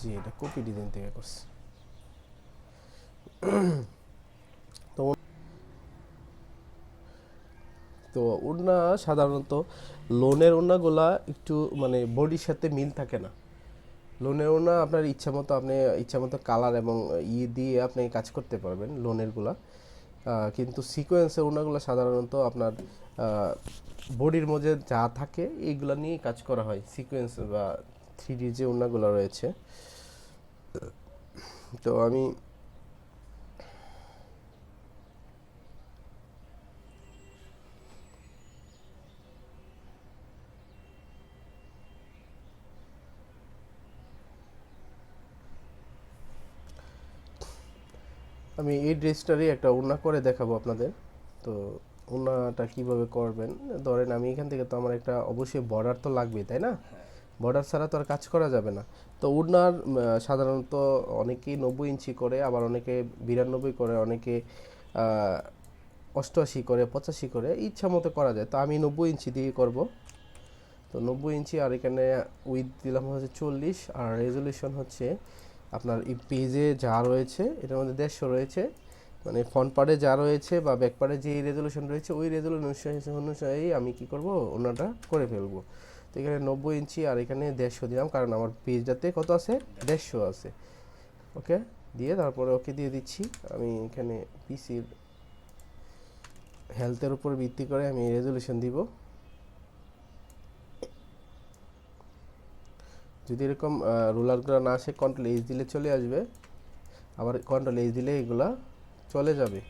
জি, এটা copy design থেকে তো ওড়না সাধারণত লোনের ওড়নাগুলা একটু মানে বডির সাথে মিল থাকে না। লোনের ওড়না আপনার ইচ্ছা মতো আপনি, ইচ্ছা মতো কালার এবং ই দিয়ে আপনি কাজ করতে পারবেন লোনেরগুলা। কিন্তু সিকোয়েন্সের ওড়নাগুলো সাধারণত আপনার বডির মধ্যে যা থাকে, এইগুলা নিয়ে কাজ করা হয়। সিকোয়েন্স বা থ্রি যে ওড়নাগুলো রয়েছে। তো আমি আমি এই ড্রেসটারই একটা ওড়না করে দেখাবো আপনাদের। তো ওড়নাটা কীভাবে করবেন? ধরেন আমি এখান থেকে তো আমার একটা অবশ্যই বর্ডার তো লাগবে তাই না? বর্ডার ছাড়া তো আর কাজ করা যাবে না। তো ওড়নার উম, সাধারণত অনেকেই নব্বই ইঞ্চি করে আবার অনেকে বিরানব্বই করে অনেকে অষ্টআশি করে পঁচাশি করে ইচ্ছা মতো করা যায়। তো আমি নব্বই ইঞ্চি দিয়ে করব। তো নব্বই ইঞ্চি আর এখানে উইথ দিলাম হচ্ছে চল্লিশ আর রেজলিউশন হচ্ছে আপনার এই পেজে যা রয়েছে এটার মধ্যে দেড়শো রয়েছে। মানে ফ্রন্ট পার্টে যা রয়েছে বা ব্যাক পার্টে যে রেজলিউশন রয়েছে ওই রেজলিউশন অনুযায়ী আমি কি করব? ওনাটা করে ফেলব। তো এখানে নব্বই ইঞ্চি আর এখানে দেড়শো দিলাম, কারণ আমার পেজটাতে কত আছে? দেড়শো আছে। ওকে? দিয়ে তারপরে ওকে দিয়ে দিচ্ছি। আমি এখানে পিসির হেলথের উপর ভিত্তি করে আমি রেজলিউশন দিব। যদি এরকম রোলারগুলো না আসে কন্ট্রোল এইচ দিলে চলে আসবে। আবার কন্ট্রোল এইচ দিলে এগুলা চলে যাবে।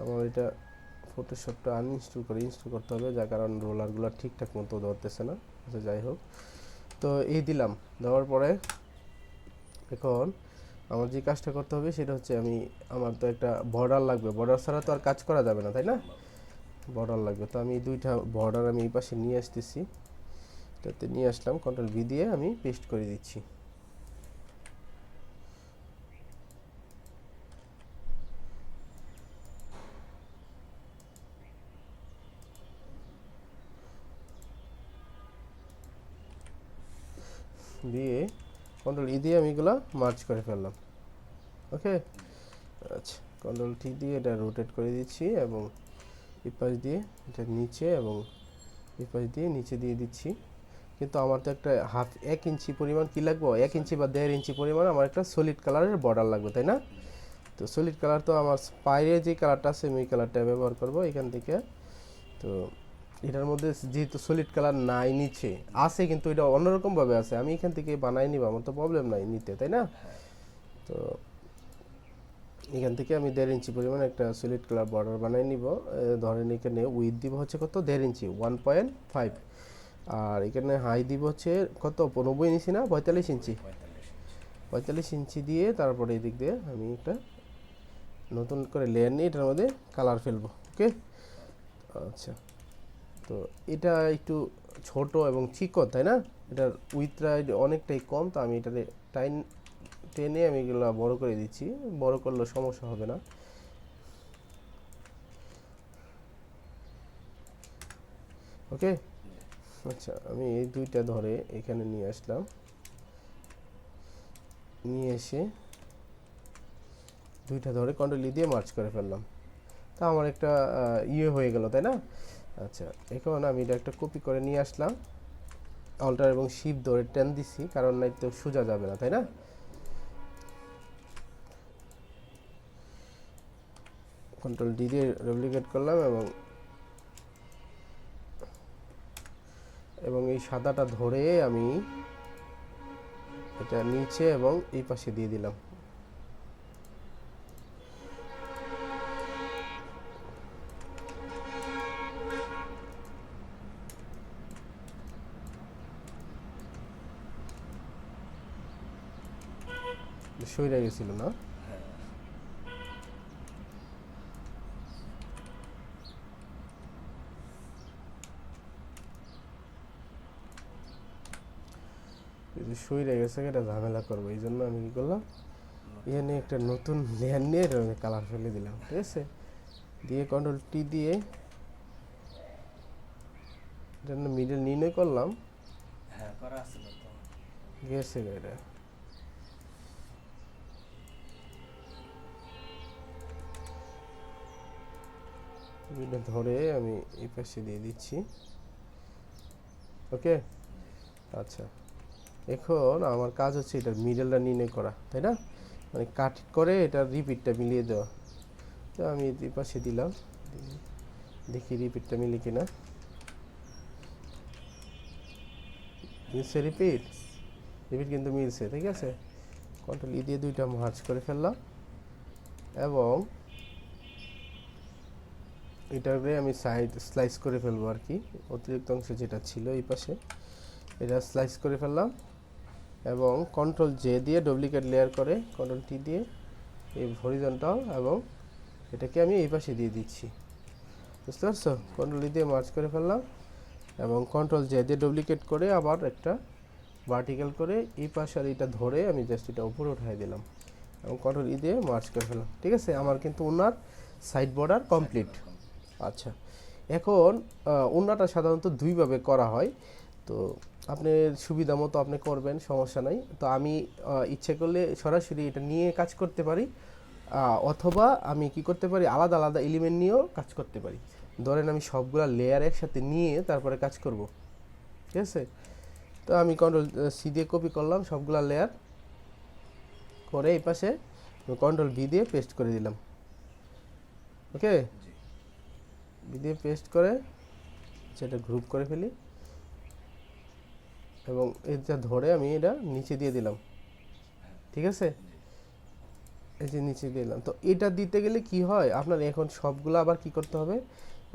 আমার এটা ফটোশপটা আনইনস্টল করে ইনস্টল করতে হবে, যার কারণ রোলারগুলো ঠিকঠাক মতো ধরতেছে না। আচ্ছা যাই হোক। তো এই দিলাম। দেওয়ার পরে এখন আমার যে কাজটা করতে হবে, সেটা হচ্ছে আমি, আমার তো একটা বর্ডার লাগবে। বর্ডার ছাড়া তো আর কাজ করা যাবে না, তাই না? বর্ডার লাগবে। তো আমি দুইটা বর্ডার আমি এই পাশে নিয়ে আসতেছি। এটাতে নিয়ে আসলাম। কন্ট্রোল ভি দিয়ে আমি পেস্ট করে দিচ্ছি। দিয়ে কন্ট্রোল ই দিয়ে আমি এগুলো মার্চ করে ফেললাম। ওকে আচ্ছা কন্ট্রোল টি দিয়ে এটা রোটেট করে দিচ্ছি এবং এই পাশ দিয়ে এটা নিচে এবং এই পাশ দিয়ে নিচে দিয়ে দিচ্ছি। কিন্তু আমার তো একটা হাফ এক ইঞ্চি পরিমাণ কি লাগবে? এক ইঞ্চি বা দেড় ইঞ্চি পরিমাণ আমার একটা সলিড কালারের বর্ডার লাগবে, তাই না? তো সলিড কালার তো আমার বাইরে যে কালারটা আছে, আমি কালারটা ব্যবহার করব এখান থেকে। তো এটার মধ্যে যেহেতু সলিড কালার নাই নিচে, আছে কিন্তু এটা অন্যরকমভাবে আছে। আমি এখান থেকে বানাই নিব, আমার তো প্রবলেম নাই নিতে, তাই না? তো এখান থেকে আমি দেড় ইঞ্চি পরিমাণ একটা সলিড কালার বর্ডার বানাই নিব। ধরেন এখানে উইথ দিব হচ্ছে কত? দেড় ইঞ্চি ওয়ান পয়েন্ট ফাইভ আর এখানে হাই দিব হচ্ছে কত? নব্বই ইঞ্চি না? পঁয়তাল্লিশ ইঞ্চি। পঁয়তাল্লিশ ইঞ্চি দিয়ে তারপরে এই দিক দিয়ে আমি একটা নতুন করে লেয়ার নিয়ে এটার মধ্যে কালার ফেলব ওকে আচ্ছা। তো এটা একটু ছোট এবং চিকন, তাই না? এটার উইথটা অনেকটাই কম, তো আমি এটাতে টাইম টেনে আমি এগুলো বড় করে দিচ্ছি। বড় করলে সমস্যা হবে না। ওকে? আচ্ছা আমি এই দুইটা ধরে এখানে নিয়ে আসলাম। নিয়ে এসে দুইটা ধরে কন্ট্রোল দিয়ে মার্চ করে ফেললাম। তা আমার একটা ইয়ে হয়ে গেল, তাই না? আচ্ছা এখন আমি এটা একটা কপি করে নিয়ে আসলাম। অল্টার এবং শিপ ধরে টেন দিছি, কারণ নাই তো সোজা যাবে না, তাই না? কন্ট্রোল ডি দিয়ে রেপ্লিকেট করলাম এবং এবং এই সাদাটা ধরে আমি এটা নিচে এবং এই পাশে দিয়ে দিলাম। সইরা গেছিল না? যদি সইরা গেছে এটা ঝামেলা করব। এই জন্য আমি কি করলাম এখানে একটা নতুন লেয়ার নিয়ে কালার ফেলে দিলাম ঠিক আছে? দিয়ে কন্ট্রোল টি দিয়ে মিডল নির্ণয় করলাম। হ্যাঁ করা আছে গেছে এটা ধরে আমি এই পাশে দিয়ে দিচ্ছি। ওকে? আচ্ছা। এখন আমার কাজ হচ্ছে এটার মিডলটা নির্ণয় করা, তাই না? মানে কাট করে এটার রিপিটটা মিলিয়ে দেওয়া। তো আমি এই পাশে দিলাম। দেখি রিপিটটা মিলে কিনা। মিলছে রিপিট রিপিট কিন্তু মিলছে, ঠিক আছে? কন্ট্রোল ই দিয়ে দুইটা মার্চ করে ফেললাম। এবং এটাকে আমি সাইড স্লাইস করে ফেলব আর কি অতিরিক্ত অংশ যেটা ছিল এই পাশে, এটা স্লাইস করে ফেললাম এবং কন্ট্রোল জে দিয়ে ডুপ্লিকেট লেয়ার করে কন্ট্রোল টি দিয়ে এই হরিজন্টাল এবং এটাকে আমি এই পাশে দিয়ে দিচ্ছি। বুঝতে পারছ? কন্ট্রোল ই দিয়ে মার্চ করে ফেললাম এবং কন্ট্রোল জে দিয়ে ডুপ্লিকেট করে আবার একটা ভার্টিক্যাল করে এই পাশে আর এটা ধরে আমি জাস্ট এটা উপরে উঠাই দিলাম এবং কন্ট্রোল ই দিয়ে মার্চ করে ফেললাম। ঠিক আছে? আমার কিন্তু ওনার সাইড বর্ডার কমপ্লিট আচ্ছা। এখন ওনাটা সাধারণত দুইভাবে করা হয়। তো আপনার সুবিধা মতো আপনি করবেন, সমস্যা নাই। তো আমি ইচ্ছে করলে সরাসরি এটা নিয়ে কাজ করতে পারি অথবা আমি কি করতে পারি, আলাদা আলাদা এলিমেন্ট নিয়েও কাজ করতে পারি। ধরেন আমি সবগুলা লেয়ার একসাথে নিয়ে তারপরে কাজ করব। ঠিক আছে? তো আমি কন্ট্রোল সি দিয়ে কপি করলাম সবগুলা লেয়ার করে এই পাশে কন্ট্রোল বি দিয়ে পেস্ট করে দিলাম। ওকে দিয়ে পেস্ট করে সেটা গ্রুপ করে ফেলি। এবং এটা ধরে আমি এটা নিচে দিয়ে দিলাম। ঠিক আছে? এই যে নিচে দিলাম। তো এটা দিতে গেলে কি হয়? আপনার এখন সবগুলো আবার কি করতে হবে?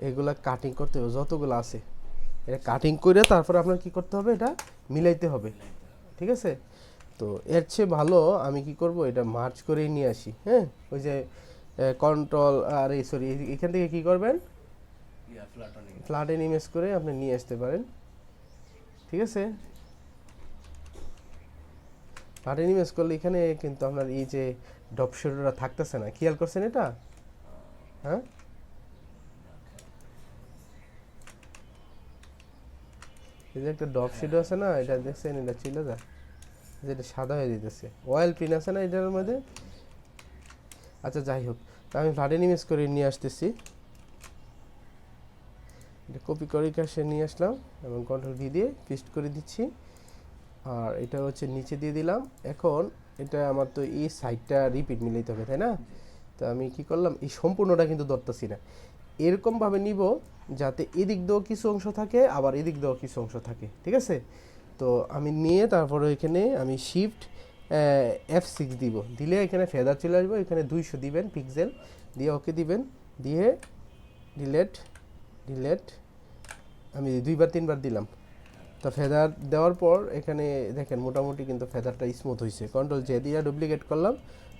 এগুলা কাটিং করতে হবে, যতগুলো আছে। এটা কাটিং করে তারপরে আপনার কি করতে হবে? এটা মিলাইতে হবে। ঠিক আছে? তো এর চেয়ে ভালো আমি কি করব? এটা মার্চ করেই নিয়ে আসি। হ্যাঁ? ওই যে কন্ট্রোল আর এই সরি এখান থেকে কি করবেন? ফ্ল্যাটেন ইমেজ করে আপনি নিয়ে আসতে পারেন। ঠিক আছে? ফ্ল্যাটেন ইমেজ করলে এখানে কিন্তু আপনার এই যে ডপ থাকতেছে না। খেয়াল করছেন এটা? হ্যাঁ? এই যে একটা ডপ শেডো আছে না, এটা দেখছেন, এটা ছিল যা যেটা সাদা হয়ে দিতেছে অয়েল পিন আছে না এটার মধ্যে? আচ্ছা যাই হোক। তা আমি ফ্ল্যাটেন ইমেজ করে নিয়ে আসতেছি। এটা কপি করে কাছে নিয়ে আসলাম এবং কন্ট্রোল ভি দিয়ে পেস্ট করে দিচ্ছি। আর এটা হচ্ছে নিচে দিয়ে দিলাম। এখন এটা আমার তো এই সাইডটা রিপিট মিলাইতে হবে, তাই না? তো আমি কি করলাম? এই সম্পূর্ণটা কিন্তু ধরতেছি না। এরকমভাবে নিব যাতে এদিক দিয়েও কিছু অংশ থাকে, আবার এদিক দিয়েও কিছু অংশ থাকে, ঠিক আছে? তো আমি নিয়ে তারপরে এখানে আমি শিফট এফ সিক্স দিব। দিলে এখানে ফেদার চলে আসব, এখানে দুইশো দিবেন পিক্সেল দিয়ে ওকে দিবেন। দিয়ে ডিলেট ডিলেট আমি দুইবার, তিনবার দিলাম। তো ফেদার দেওয়ার পর এখানে দেখেন মোটামুটি কিন্তু ফেদারটা স্মুথ হয়েছে কন্ট্রোল জে দিয়ে ডুপ্লিকেট করলাম।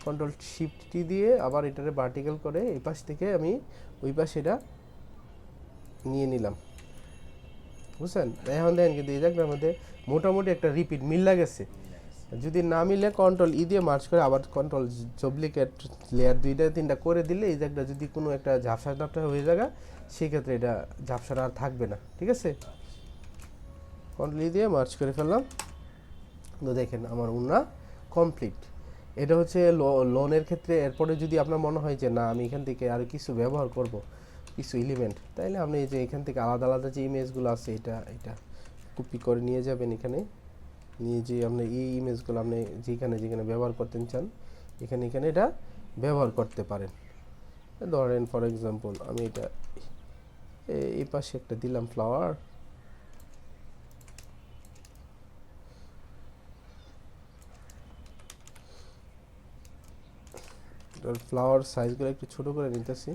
কন্ট্রোল শিফট টি দিয়ে আবার এটারে ভার্টিক্যাল করে এই পাশ থেকে আমি ওই পাশে এটা নিয়ে নিলাম। বুঝছেন? এখন দেখেন কিন্তু এই জায়গাটার মধ্যে মোটামুটি একটা রিপিট মিল লাগেছে। যদি না মিলে কন্ট্রোল ই দিয়ে মার্চ করে আবার কন্ট্রোল ডুপ্লিকেট লেয়ার দুইটা তিনটা করে দিলে এই জায়গাটা যদি কোনো একটা ঝাপসা টাপসা হয়ে যায় সেক্ষেত্রে এটা ঝাপসাটা আর থাকবে না, ঠিক আছে? কন্ট্রোল ই দিয়ে মার্চ করে ফেললাম। তো দেখেন আমার উন্না কমপ্লিট এটা হচ্ছে লোনের ক্ষেত্রে এরপরে যদি আপনার মনে হয় যে না, আমি এখান থেকে আর কিছু ব্যবহার করব, কিছু এলিমেন্ট তাইলে আপনি এই যে এখান থেকে আলাদা আলাদা যে ইমেজগুলো আছে, এটা এটা কপি করে নিয়ে যাবেন এখানে। নিয়ে যে আপনি এই ইমেজগুলো আপনি যেখানে যেখানে ব্যবহার করতে চান, এখানে এখানে এটা ব্যবহার করতে পারেন। ধরেন ফর এক্সাম্পল আমি এটা এই পাশে একটা দিলাম ফ্লাওয়ার ফ্লাওয়ার সাইজগুলো একটু ছোট করে নিতেছি।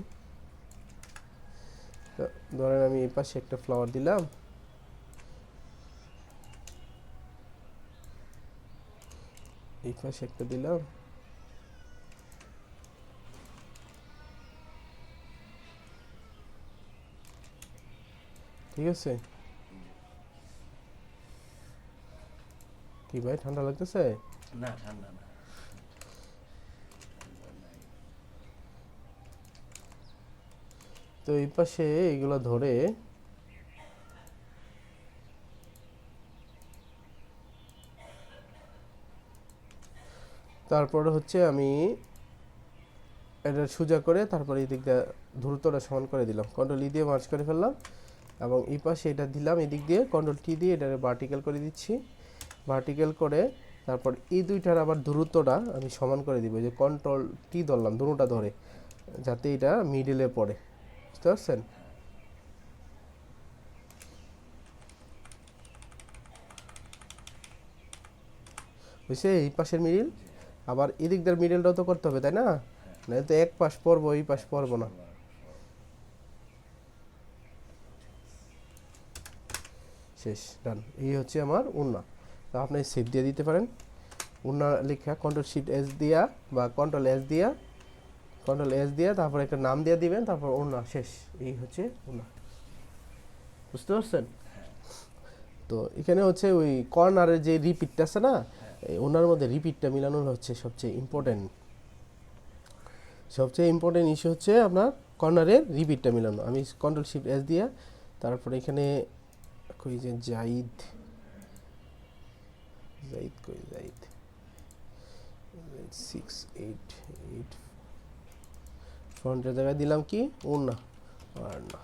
ধরেন, আমি এই পাশে একটা ফ্লাওয়ার দিলাম। এই পাশে একটা দিলাম। ঠিক আছে? কি ভাই ঠান্ডা লাগতেছে? না ঠান্ডা না। তো এই পাশে এগুলো ধরে তারপরে হচ্ছে আমি এটা সোজা করে তারপরে এই দিয়ে দ্রুতটা সমান করে দিলাম। কন্ট্রোল ই দিয়ে মার্চ করে ফেললাম এবং এই পাশে এটা দিলাম এদিক দিয়ে কন্ট্রোল টি দিয়ে এটা ভার্টিক্যাল করে দিচ্ছি। ভার্টিক্যাল করে তারপর এই দুইটার আবার দূরত্বটা আমি সমান করে দিব যে কন্ট্রোল টি ধরলাম দুটোটা ধরে, যাতে এটা মিডিলে পড়ে। বুঝতে পারছেন? বুঝছে এই পাশের মিডিল আবার এদিক দিয়ে মিডিলটাও তো করতে হবে, তাই না? নাহলে তো এক পাশ পড়ব, এই পাশ পড়ব না। শেষ ডান এই হচ্ছে আমার উন্না। তো আপনি সেভ দিয়ে দিতে পারেন। উন্না লেখা কন্ট্রোল শিট এস দিয়া বা কন্ট্রোল এস দিয়া কন্ট্রোল এস দিয়া, তারপর একটা নাম দিয়ে দিবেন, তারপর উন্না, শেষ। এই হচ্ছে উন্না। বুঝতে পারছেন? তো এখানে হচ্ছে ওই কর্নারের যে রিপিটটা আছে না ওনার মধ্যে রিপিটটা মিলানো হচ্ছে সবচেয়ে ইম্পর্টেন্ট সবচেয়ে ইম্পর্টেন্ট ইস্যু হচ্ছে আপনার কর্নারের রিপিটটা মিলানো। আমি কন্ট্রোল শিফট এস দিয়া, তারপরে এখানে কই যে জাইদ জাইদ কই, জাইদ? সিক্স এইট এইট ফ্রন্টের জায়গায় দিলাম কি? ওনা আর না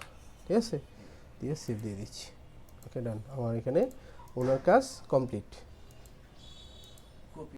ঠিক আছে? দিয়ে সেভ দিয়ে দিচ্ছি। ওকে ডান আমার এখানে ওনার কাজ কমপ্লিট